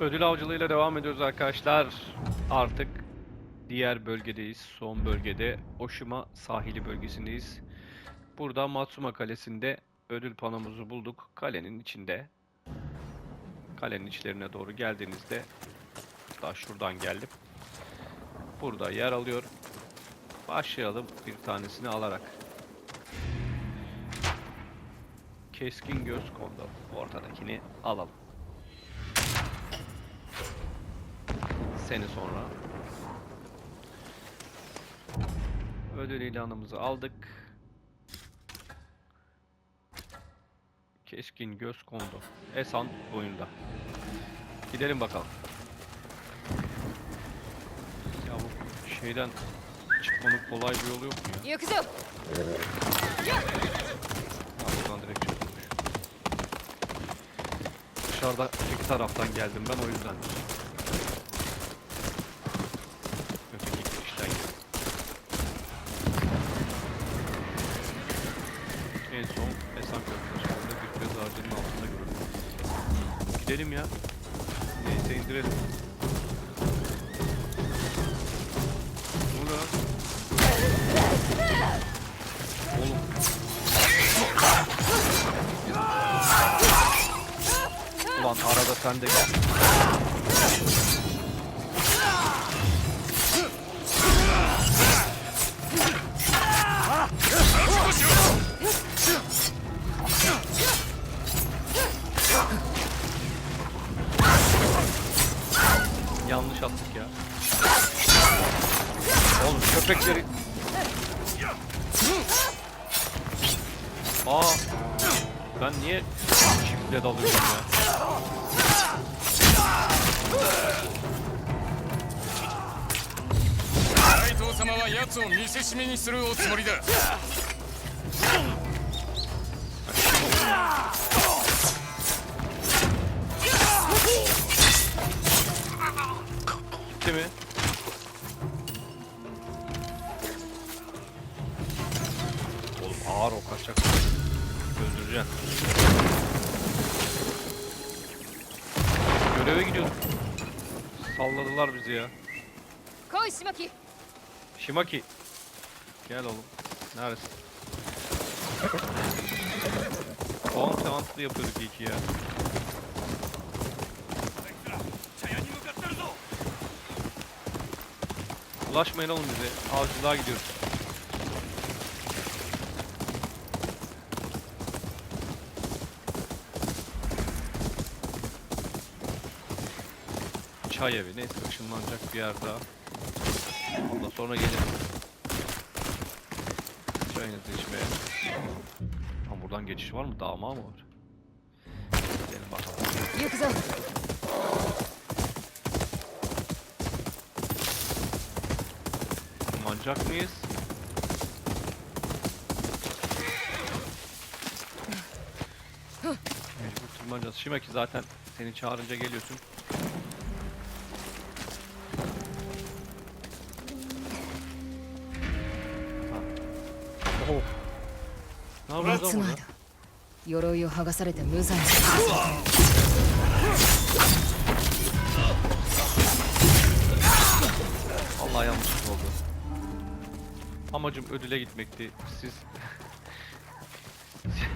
Ödül avcılığıyla devam ediyoruz arkadaşlar. Artık diğer bölgedeyiz. Son bölgede Oshima sahili bölgesindeyiz. Burada Matsuma Kalesi'nde ödül panomuzu bulduk. Kalenin içinde. Kalenin içlerine doğru geldiğinizde daha şuradan geldim. Burada yer alıyor. Başlayalım bir tanesini alarak. Keskin göz kondu. Ortadakini alalım. sene sonra. Ödül ilanımızı aldık. Keskin göz kondu. Esan oyunda. Gidelim bakalım. Ya bu şeyden çıkmanın kolay bir yolu yok mu ya? Yakuza! Buradan direkt çözülmüş. Dışarıda iki taraftan geldim ben o yüzden. Gidelim ya. Neyse indirelim. Ne lan? Oğlum Ulan arada sen de gel. Oğlum köpekleri... Aa, ben niye çiftle dalıyorum ya? Salladılar bizi ya. Koy Simaki. Şimaki. Gel oğlum. Neredesin? Tamam seanslı yapıyorduk iyi ki ya. Ulaşmayın oğlum bize. Avcılığa gidiyoruz. çay evi. Neyse ışınlanacak bir yer daha. Ondan sonra gelelim. Çayınızı içmeye. Ama buradan geçiş var mı? Dağma mı var? Gidelim bakalım. Yıkıza. Mancak mıyız? Mecbur tırmanacağız. Şimaki zaten seni çağırınca geliyorsun. Ha. Oh. Ne yapıyoruz 松 lan 前 burada? だ鎧を剥がされて無残にさせた Vallahi yanlışlık oldu. Amacım ödüle gitmekti. Siz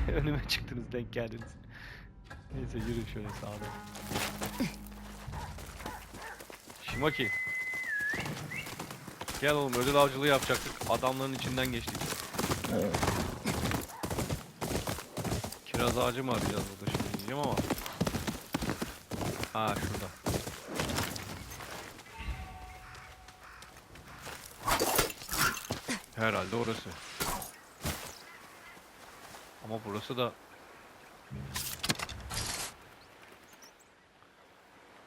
önüme çıktınız denk geldiniz. Neyse yürü şöyle sağda. Şimaki. Gel oğlum ödül avcılığı yapacaktık. Adamların içinden geçtik. Kiraz ağacı mı arayacağız burada şimdi diyeceğim ama. Ha şurada. Herhalde orası. Ama burası da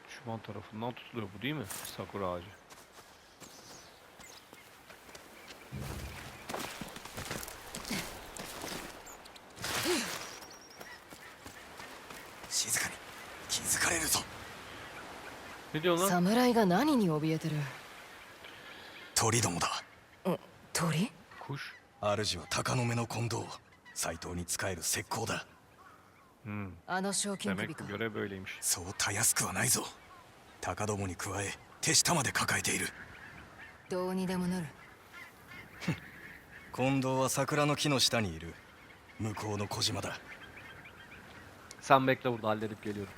Düşman tarafından tutuluyor bu değil mi? Sakura ağacı. れるぞ?侍が何に怯えてる？鳥どもだ。鳥？主は鷹の目の近藤斎藤に仕える石膏だ。Hmm. あの賞金首か.そうたやすくはないぞ。高どもに加え手下まで抱えている。どうにでもなる。近藤は桜の木の下にいる。向こうの小島だ。Sen bekle burada halledip geliyorum.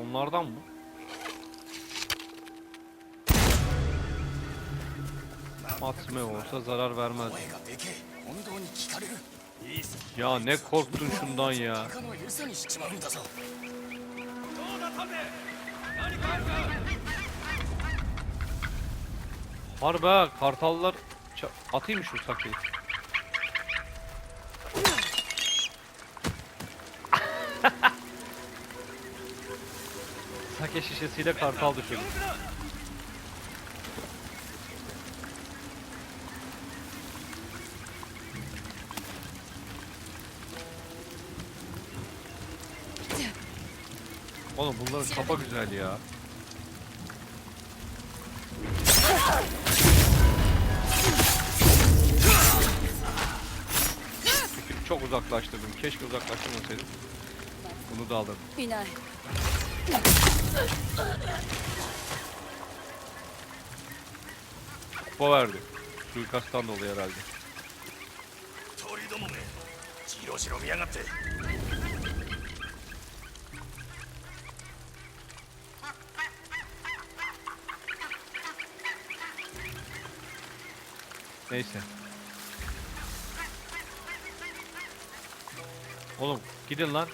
Onlardan mı? Atme olsa zarar vermez. Ya ne korktun şundan ya. Harbi ha, kartallar... Atayım şu sakıyı. sake şişesiyle kartal düşürdüm. Oğlum bunların kafa güzel ya. Çok uzaklaştırdım. Keşke uzaklaştırmasaydım. Bunu da aldım. Kupa verdi. Suikasttan dolayı herhalde. Neyse. Oğlum gidin lan.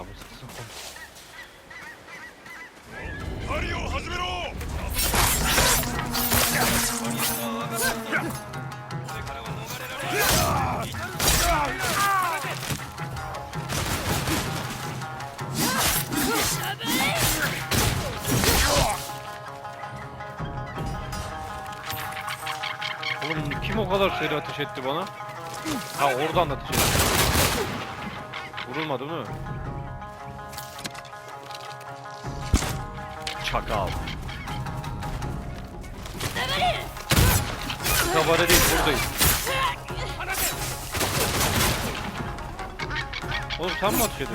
adamı sıksın. Oğlum kim o kadar seri ateş etti bana? Ha oradan da ateş etti. Vurulmadı mı? Çakal. Kabare değil buradayız. Oğlum sen mi ateş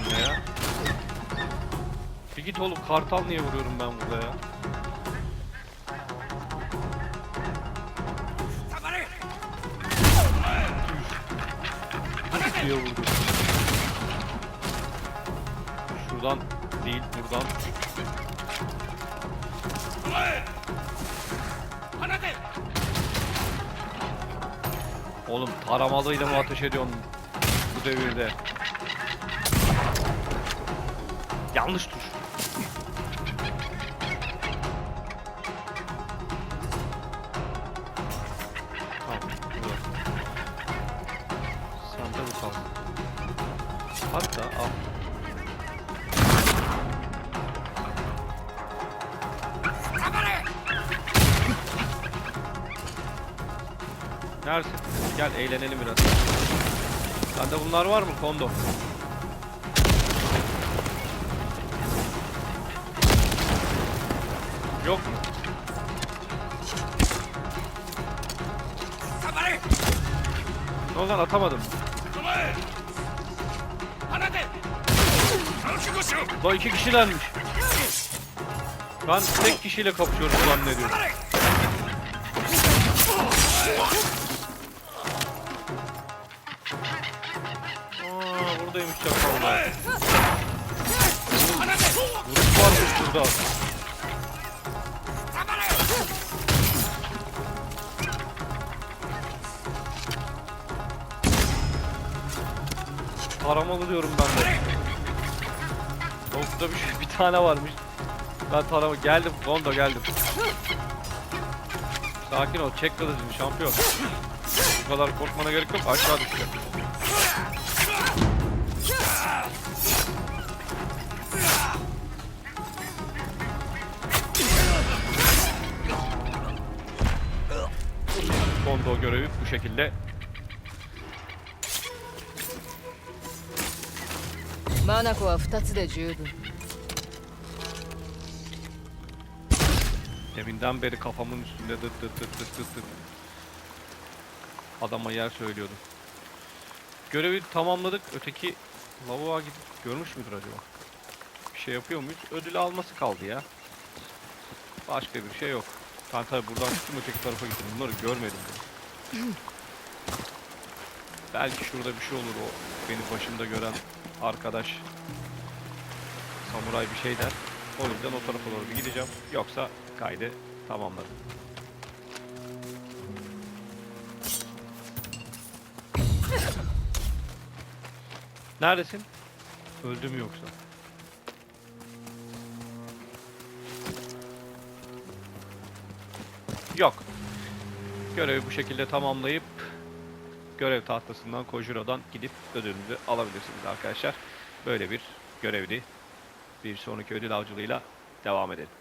benimle ya. Bir git oğlum kartal niye vuruyorum ben burada ya? Diye vurdu. Şuradan değil buradan. Oğlum taramalıyla mı ateş ediyorsun bu devirde? Yanlış tuş. Tamam. burada. Sen de bu kalsın. Hatta al. Neredesin? Gel eğlenelim biraz. Sende bunlar var mı kondo? Yok mu? Ne oldu lan atamadım. Lan iki kişilenmiş. Ben tek kişiyle kapışıyoruz zannediyorum. Aa buradaymış çakallar. Vuruş varmış burada. Taramalı diyorum ben de. Nokta bir, bir tane varmış. Ben tarama geldim, Gondo geldim. Sakin ol. Çek kılıcını şampiyon. Bu kadar korkmana gerek yok. Aşağı düşecek. Kondo görevi bu şekilde マナコは2つで十分 Deminden beri kafamın üstünde dıt dıt dıt dıt dıt dıt. Adama yer söylüyordum. Görevi tamamladık. Öteki lavuğa gidip görmüş müdür acaba? Bir şey yapıyor muyuz? Ödül alması kaldı ya. Başka bir şey yok. Ben tabi buradan çıktım öteki tarafa gittim. Bunları görmedim ben. Belki şurada bir şey olur o beni başımda gören arkadaş. Samuray bir şey der. O yüzden o tarafa doğru bir gideceğim. Yoksa kaydı tamamladım. Neredesin? Öldüm yoksa? Yok. Görevi bu şekilde tamamlayıp görev tahtasından Kojuro'dan gidip ödülünüzü alabilirsiniz arkadaşlar. Böyle bir görevdi. Bir sonraki ödül avcılığıyla devam edelim.